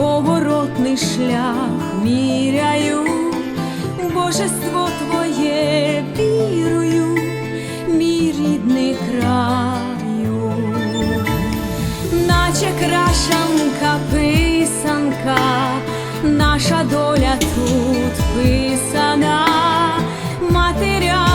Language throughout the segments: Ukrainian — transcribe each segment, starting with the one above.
вірний шлях міряю, божество твоє вірую, мій рідний краю, наче крашанка писанка, наша доля тут писана, матерями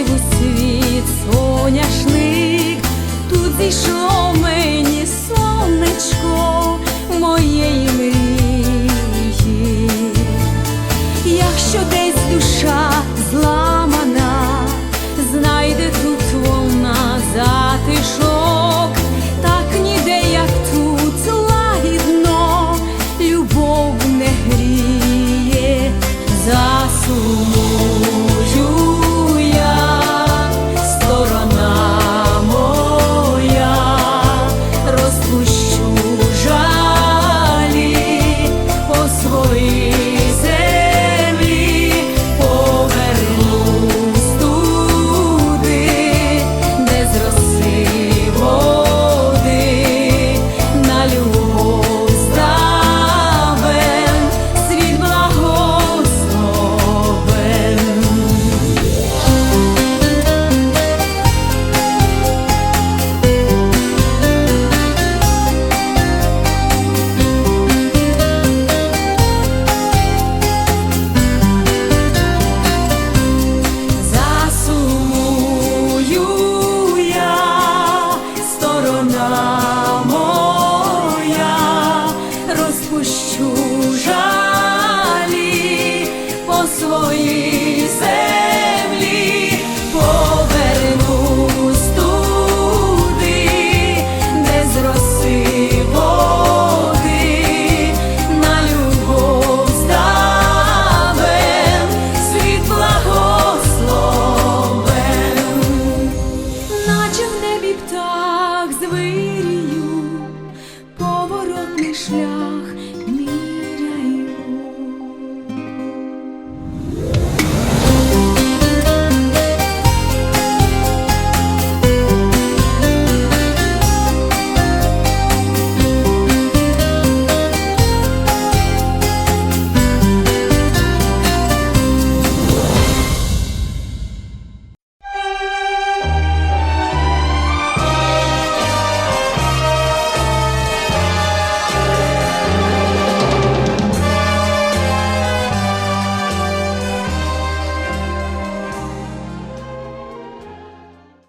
Тут Наче в небі птах звив.